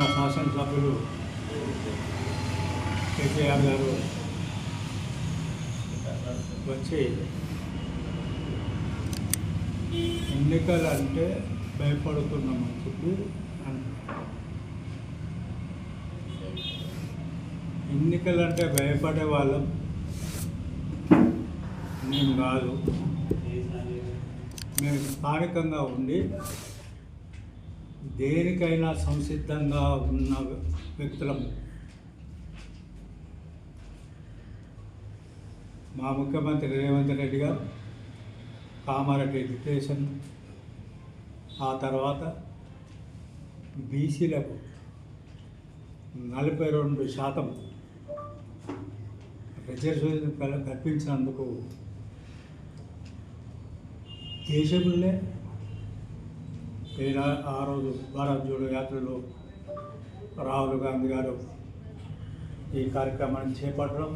మన శాసనసభ్యులు కేసీఆర్ గారు వచ్చి ఎన్నికలు అంటే భయపడుతున్నామని చెప్పి ఎన్నికలంటే ఎన్నికలు అంటే భయపడే వాళ్ళం మేము కాదు. మేము స్థానికంగా ఉండి దేనికైనా సంసిద్ధంగా ఉన్న వ్యక్తులము. మా ముఖ్యమంత్రి రేవంత్ రెడ్డి గారు కామారెడ్డి ఎడ్యుకేషన్ ఆ తర్వాత బీసీలకు నలభై రెండు శాతం రిజర్వేషన్ కల్పించినందుకు దేశంలో ఈ ఆ రోజు భారత్ జోడో యాత్రలో రాహుల్ గాంధీ గారు ఈ కార్యక్రమాన్ని చేపట్టడం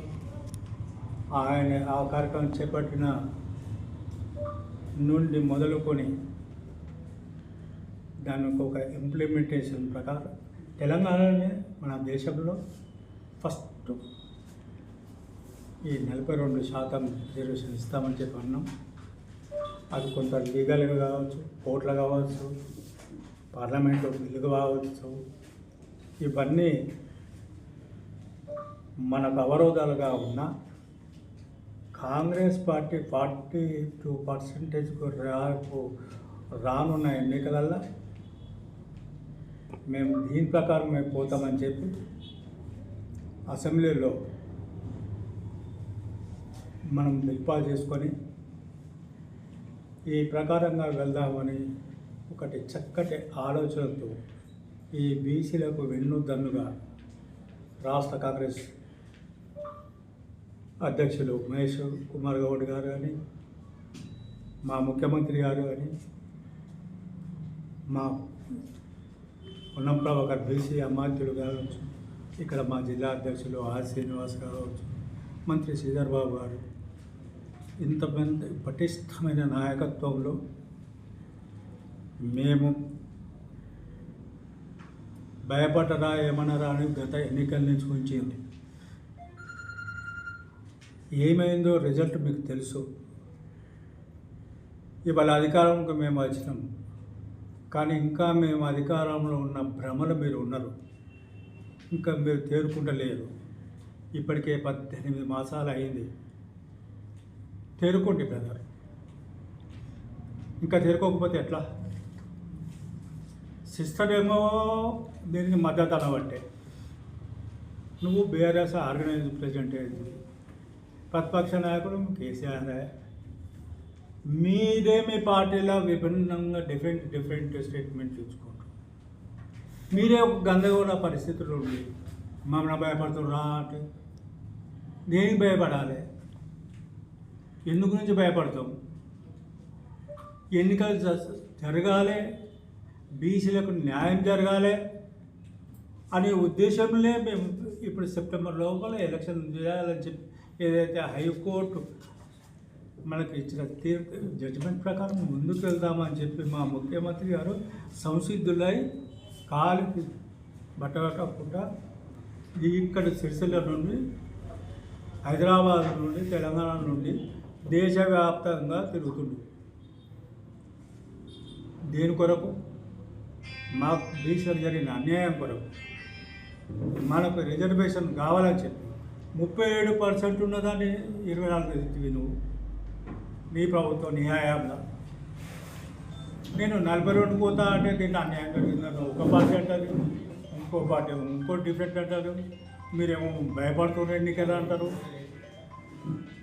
ఆయన ఆ కార్యక్రమం చేపట్టిన నుండి మొదలుకొని దానికి ఒక ఇంప్లిమెంటేషన్ ప్రకారం తెలంగాణనే మన దేశంలో ఫస్ట్ ఈ నలభై రెండు శాతం రిజర్వేషన్ ఇస్తామని చెప్పి అన్నాం. అది కొంత లీగల్గా కావచ్చు కోర్టులు కావచ్చు పార్లమెంట్లో బిల్లుగా కావచ్చు. ఇవన్నీ మనకు అవరోధాలుగా ఉన్న కాంగ్రెస్ పార్టీ ఫార్టీ టూ పర్సెంటేజ్కు రాకు రానున్న ఎన్నికలల్లో మేము దీని ప్రకారం మేము పోతామని చెప్పి అసెంబ్లీలో మనం దిగ్పాలు చేసుకొని ఈ ప్రకారంగా వెళ్దామని ఒకటి చక్కటి ఆలోచనతో ఈ బీసీలకు వెన్నుదన్నుగా రాష్ట్ర కాంగ్రెస్ అధ్యక్షులు మహేష్ కుమార్ గౌడ్ గారు అని మా ముఖ్యమంత్రి గారు అని మా ఉన్నం ప్రభాకర్ బీసీ అమాత్యుడు కావచ్చు ఇక్కడ మా జిల్లా అధ్యక్షులు ఆర్ శ్రీనివాస్ గారు కావచ్చు మంత్రి శ్రీధర్ బాబు గారు ఇంతమంది పటిష్టమైన నాయకత్వంలో మేము భయపడరా ఏమనరా అని గత ఎన్నికల నుంచి ఉంచింది ఏమైందో రిజల్ట్ మీకు తెలుసు. ఇవాళ అధికారంకి మేము వచ్చినాం. కానీ ఇంకా మేము అధికారంలో ఉన్న భ్రమలు మీరు ఉన్నారు. ఇంకా మీరు తేరుకుంటలేరు ఇప్పటికే పద్దెనిమిది మాసాలు అయింది. తేరుకోండి బ్రదర్ ఇంకా తేరుకోకపోతే ఎట్లా? సిస్టర్ ఏమో దీనికి మద్దతు అనవంటే నువ్వు బీఆర్ఎస్ ఆర్గనైజ్ ప్రెసిడెంట్ ప్రతిపక్ష నాయకుడు కేసీఆర్ మీదే మీ పార్టీలో విభిన్నంగా డిఫరెంట్ డిఫరెంట్ స్టేట్మెంట్ ఇచ్చుకుంటారు మీరే ఒక గందరగోళ పరిస్థితులు ఉండి మమ్మల్ని భయపడుతున్నారా అంటే? దేనికి భయపడాలి. ఎందు గురించి భయపడతాం? ఎన్నికలు జరగాలి బీసీలకు న్యాయం జరగాలి అనే ఉద్దేశంలో మేము ఇప్పుడు సెప్టెంబర్ లోపల ఎలక్షన్ చేయాలని చెప్పి ఏదైతే హైకోర్టు మనకి ఇచ్చిన తీర్పు జడ్జిమెంట్ ప్రకారం ముందుకు వెళ్దామని చెప్పి మా ముఖ్యమంత్రి గారు సంసిద్ధులై కాలికి బట్టకుండా ఇక్కడ సిరిసిల్ల నుండి హైదరాబాద్ నుండి తెలంగాణ నుండి దేశవ్యాప్తంగా తిరుగుతుంది దేని కొరకు? మాకు బీసీలకు జరిగిన అన్యాయం కొరకు. మనకు రిజర్వేషన్ కావాలని చెప్పి. ముప్పై ఏడు పర్సెంట్ ఉన్నదాన్ని ఇరవై నాలుగు ఇచ్చి నువ్వు నీ ప్రభుత్వం నీ హయాంలో నేను నలభై రెండు పోతా అంటే దీన్ని అన్యాయం జరిగిందని ఒక పార్టీ అంటారు. ఇంకో పార్టీ ఇంకో డిఫరెంట్ అంటారు. మీరేమో భయపడుతున్నారు ఎన్నికలు అంటారు.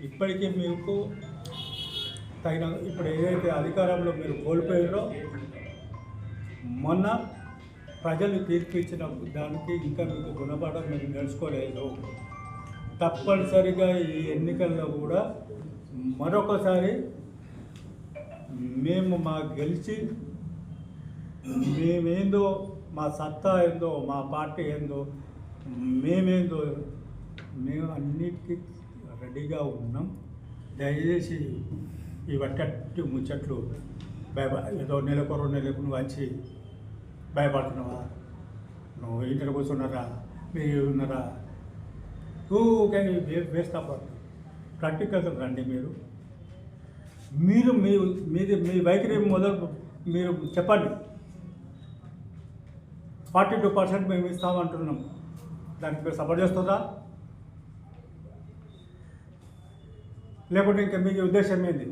ఇప్పటికీ మీకు తగిన ఇప్పుడు ఏదైతే అధికారంలో మీరు కోల్పోయారో మొన్న ప్రజలు తీర్పు ఇచ్చిన దానికి ఇంకా మీకు గుణపాఠం మీరు నేర్చుకోలేదు. తప్పనిసరిగా ఈ ఎన్నికల్లో కూడా మరొకసారి మేము మా గెలిచి మేమేందో మా సత్తా ఏందో మా పార్టీ ఏందో మేమేందో మేము అన్నిటికీ రెడీగా ఉన్నాం. దయచేసి ఈ వట్టట్టు ముచ్చట్లు భయప ఏదో నెలకు రెండు నెలకు నువ్వు వచ్చి భయపడుతున్నావా? నువ్వు ఇంటర్ కూర్చున్నారా? మీరు ఉన్నారా? ఊకే వేస్ట్ పడుతుంది ప్రాక్టికల్స్ రండి మీరు. మీరు మీ మీది మీ వైఖరి మొదలు మీరు చెప్పండి. ఫార్టీ టూ పర్సెంట్ మేము ఇస్తామంటున్నాం దానికి మీరు సపోర్ట్ చేస్తుందా లేకుంటే ఇంకా మీకు ఉద్దేశం ఏంది?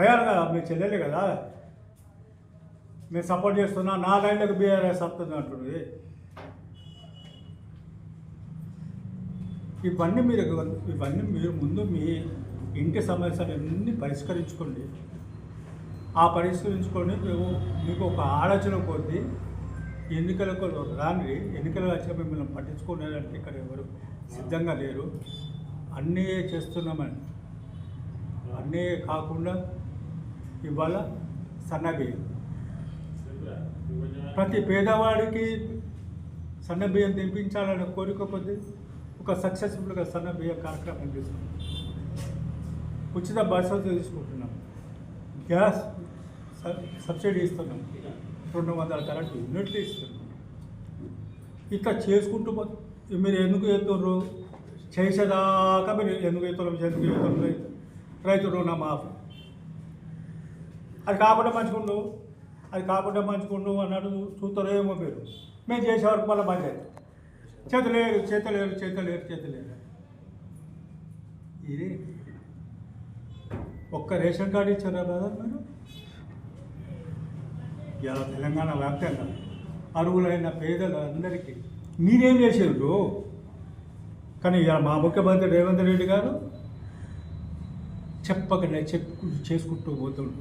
అయ్యారు కదా మీ చెల్లెలే కదా. మీరు సపోర్ట్ చేస్తున్నా నా లైన్లకు బీఆర్ఎస్ వస్తుంది అంటుంది ఇవన్నీ మీరు ఇవన్నీ మీరు ముందు మీ ఇంటి సమస్యలన్నీ పరిష్కరించుకోండి. ఆ పరిష్కరించుకొని మేము మీకు ఒక ఆలోచన కొద్ది ఎన్నికలకు రాని ఎన్నికలు వచ్చి మిమ్మల్ని పట్టించుకునేదానికి ఇక్కడ ఎవరు సిద్ధంగా లేరు. అన్నీ చేస్తున్నామని. అన్నీ కాకుండా ఇవాళ సన్నబియ్యం. ప్రతి పేదవాడికి సన్నబియ్యం తెప్పించాలనే కోరిక కొద్ది ఒక సక్సెస్ఫుల్గా సన్నబియ్యం కార్యక్రమం తీసుకున్నాం ఉచిత బస్సు తీసుకుంటున్నాం. గ్యాస్ సబ్- సబ్సిడీ ఇస్తున్నాం. రెండు వందల కరెంట్ యూనిట్లు ఇస్తున్నాం. ఇట్లా చేసుకుంటూ మీరు ఎందుకు ఎత్తుర్రు చేసేదాకా మీరు ఎందుకు ఎత్తున్నారు ఎందుకు రైతులు రైతు రుణమాఫీ అది కాకుండా మంచుకుండు అది కాకుండా మంచుకుండు అన్నట్టు చూస్తారో ఏమో మీరు. మేము చేసే వరకు మళ్ళీ చేత లేరు చేతలేరు చేతలేరు చేతలేరు చేతలేరు. ఇది ఒక్క రేషన్ కార్డు ఇచ్చారా బ్రదర్ మీరు? ఇలా తెలంగాణ వ్యాప్తంగా అర్హులైన పేదలందరికీ మీరేం చేసేరు కానీ ఇలా మా ముఖ్యమంత్రి రేవంత్ రెడ్డి గారు చెప్పకుండా చెప్పు చేసుకుంటూ పోతుండు.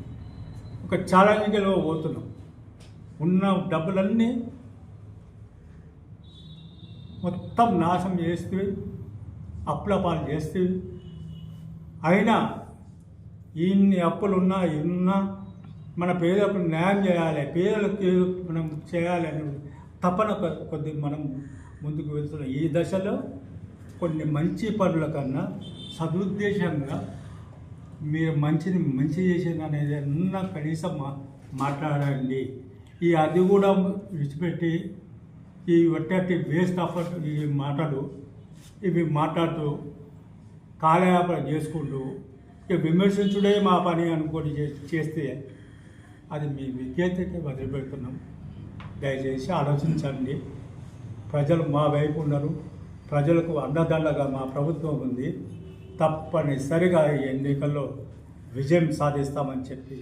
ఒక ఛాలెంజ్లో పోతున్నాం. ఉన్న డబ్బులన్నీ మొత్తం నాశనం చేస్తే అప్పుల పాలు చేస్తే అయినా ఇన్ని అప్పులున్నా ఇన్నా మన పేదలకు న్యాయం చేయాలి పేదలకు మనం చేయాలి అని తపన కొద్ది మనం ముందుకు వెళ్తున్నాం. ఈ దశలో కొన్ని మంచి పనుల కన్నా సదుద్దేశంగా మీరు మంచిని మంచి చేసింది అనేది అన్న కనీసం మా మాట్లాడండి. ఈ అది కూడా విడిచిపెట్టి ఈ ఒట్టి వేస్ట్ ఆఫ్ ఈ మాటలు ఇవి మాట్లాడుతూ కాలయాపన చేసుకుంటూ ఇక విమర్శించుడే మా పని అనుకోని చే- చేస్తే అది మీ విజ్ఞతకి వదిలిపెడుతున్నాం. దయచేసి ఆలోచించండి. ప్రజలు మా వైపు ఉన్నారు. ప్రజలకు అండదండగా మా ప్రభుత్వం ఉంది. తప్పనిసరిగా ఈ ఎన్నికల్లో విజయం సాధిస్తామని చెప్పి